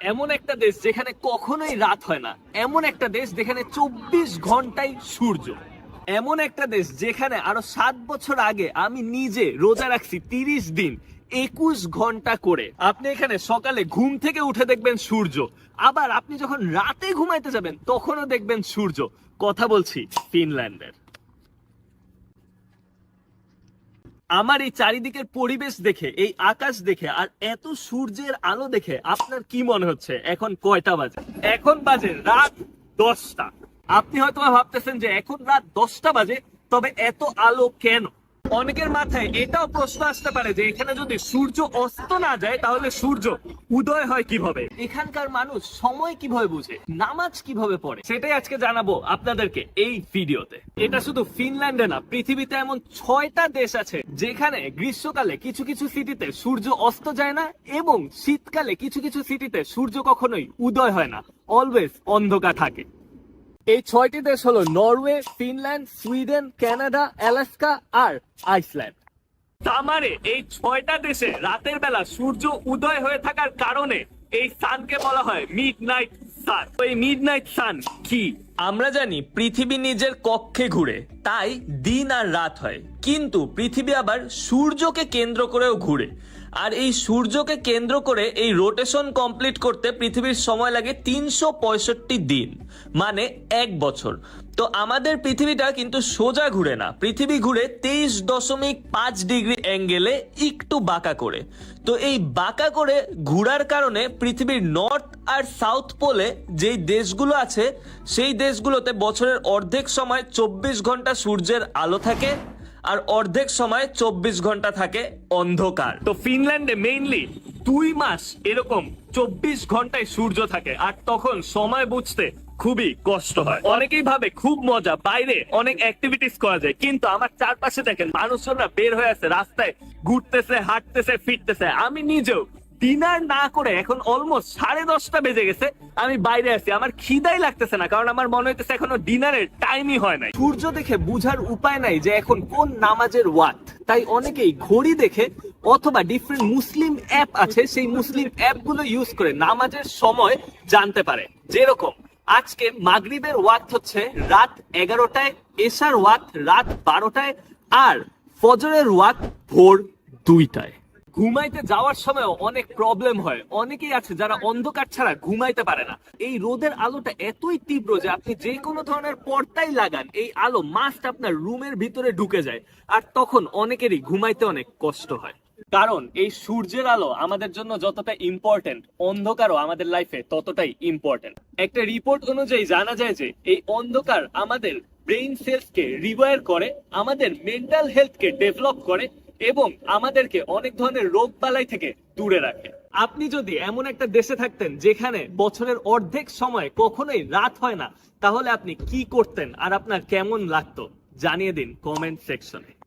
এমন একটা দেশ যেখানে কখনোই রাত হয় না। এমন একটা দেশ যেখানে চব্বিশ ঘন্টায় সূর্য। এমন একটা দেশ যেখানে আরও সাত বছর আগে আমি নিজে রোজা রাখছি তিরিশ দিন, একুশ ঘণ্টা করে। আপনি এখানে সকালে ঘুম থেকে উঠে দেখবেন সূর্য। আবার আপনি যখন রাতে ঘুমাইতে যাবেন, তখনও দেখবেন সূর্য। কথা বলছি ফিনল্যান্ডের। আমার এই চারিদিকের পরিবেশ দেখে, এই আকাশ দেখে আর এত সূর্যের আলো দেখে আপনার কি মনে হচ্ছে? এখন কয়টা বাজে? এখন বাজে রাত দশটা। আপনি হয়তো ভাবতেছেন যে এখন রাত দশটা বাজে, তবে এত আলো কেন? অনেকের মাথায় এটাও প্রশ্ন আসতে পারে যে এখানে যদি সূর্য অস্ত না যায়, তাহলে সূর্য উদয় হয় কীভাবে? এখানকার মানুষ সময় কীভাবে বুঝে? নামাজ কীভাবে পড়ে? সেটাই আজকে জানাব আপনাদেরকে এই ভিডিওতে। এটা শুধু ফিনল্যান্ডে না, পৃথিবীতে এমন ছয়টা দেশ আছে যেখানে গ্রীষ্মকালে কিছু কিছু সিটিতে সূর্য অস্ত যায় না এবং শীতকালে কিছু কিছু সিটিতে সূর্য কখনোই উদয় হয় না। অলওয়েজ অন্ধকার থাকে। এই ছয়টি দেশ হলো Norway Finland Sweden Canada Alaska আর আইসল্যান্ড। তামারে এই ছয়টা দেশে রাতের বেলা সূর্য উদয় হয়ে থাকার কারণে এই সানকে বলা হয় মিড নাইট সান এই মিড নাইট সান কি? আমরা জানি পৃথিবী নিজের কক্ষে ঘুরে তাই দিন আর রাত হয়। কিন্তু পৃথিবী আবার সূর্যকে কেন্দ্র করেও ঘুরে। আর এই সূর্যকে কেন্দ্র করে এই রোটেশন কমপ্লিট করতে পৃথিবীর সময় লাগে তিনশো পঁয়ষট্টি দিন মানে এক বছর। তো আমাদের পৃথিবীটা কিন্তু সোজা ঘুরে না। পৃথিবী ঘুরে তেইশ দশমিক পাঁচ ডিগ্রি অ্যাঙ্গেলে একটু বাঁকা করে। তো এই বাঁকা করে ঘুরার কারণে পৃথিবীর নর্থ আর সাউথ পোলে যেই দেশগুলো আছে, সেই দেশগুলোতে বছরের অর্ধেক সময় চব্বিশ ঘণ্টা সূর্যের আলো থাকে। আর অর্ধেক সময় চব্বিশ ঘণ্টা থাকে অন্ধকার। তো ফিনল্যান্ডে মেইনলি দুই মাস এরকম চব্বিশ ঘন্টায় সূর্য থাকে, আর তখন সময় বুঝতে খুবই কষ্ট হয়। অনেকেই ভাবে খুব মজা, বাইরে অনেক অ্যাক্টিভিটিস করা যায়, কিন্তু আমার চারপাশে দেখেন মানুষজনরা বের হয়ে আছে, রাস্তায় ঘুরতেছে, হাঁটতেছে, ফিরতেছে। আমি নিজেও ডিনার না করে এখন অলমোস্ট সাড়ে দশটা বেজে গেছে, আমি বাইরে আছি। আমার খিদাই লাগতেছে না, কারণ আমার মনে হইতেছে এখনও ডিনারের টাইমই হয় নাই। সূর্য দেখে বুঝার উপায় নাই যে এখন কোন নামাজের ওয়াত তাই অনেকেই ঘড়ি দেখে অথবা ডিফারেন্ট মুসলিম অ্যাপ আছে, সেই মুসলিম অ্যাপগুলো ইউজ করে নামাজের সময় জানতে পারে। যেরকম, আজকে মাগরিবের ওয়াক্ত হচ্ছে রাত এগারোটায়, এশার ওয়াক্ত রাত বারোটায়, আর ফজরের ওয়াক্ত ভোর দুইটায়। ঘুমাইতে যাওয়ার সময় অনেক প্রবলেম হয়। অনেকেই আছে যারা অন্ধকার ছাড়া ঘুমাইতে পারে না। এই রোদের আলোটা এতই তীব্র যে আপনি যে কোনো ধরনের পর্দাই লাগান, এই আলো মাস্ট আপনার রুমের ভিতরে ঢুকে যায়। আর তখন অনেকেরই ঘুমাইতে অনেক কষ্ট হয়। কারণ এই সূর্যের আলো আমাদের জন্য যতটা ইম্পর্টেন্ট অন্ধকারও আমাদের লাইফে ততটাই ইম্পর্টেন্ট একটা রিপোর্ট অনুযায়ী জানা যায় যে, এই অন্ধকার আমাদের ব্রেইন সেলসকে রিওয়ার করে, আমাদের মেন্টাল হেলথকে ডেভেলপ করে এবং আমাদেরকে অনেক ধরনের রোগ বালাই থেকে দূরে রাখে। আপনি যদি এমন একটা দেশে থাকতেন যেখানে বছরের অর্ধেক সময় কখনোই রাত হয় না, তাহলে আপনি কি করতেন আর আপনার কেমন লাগতো? জানিয়ে দিন কমেন্ট সেকশনে।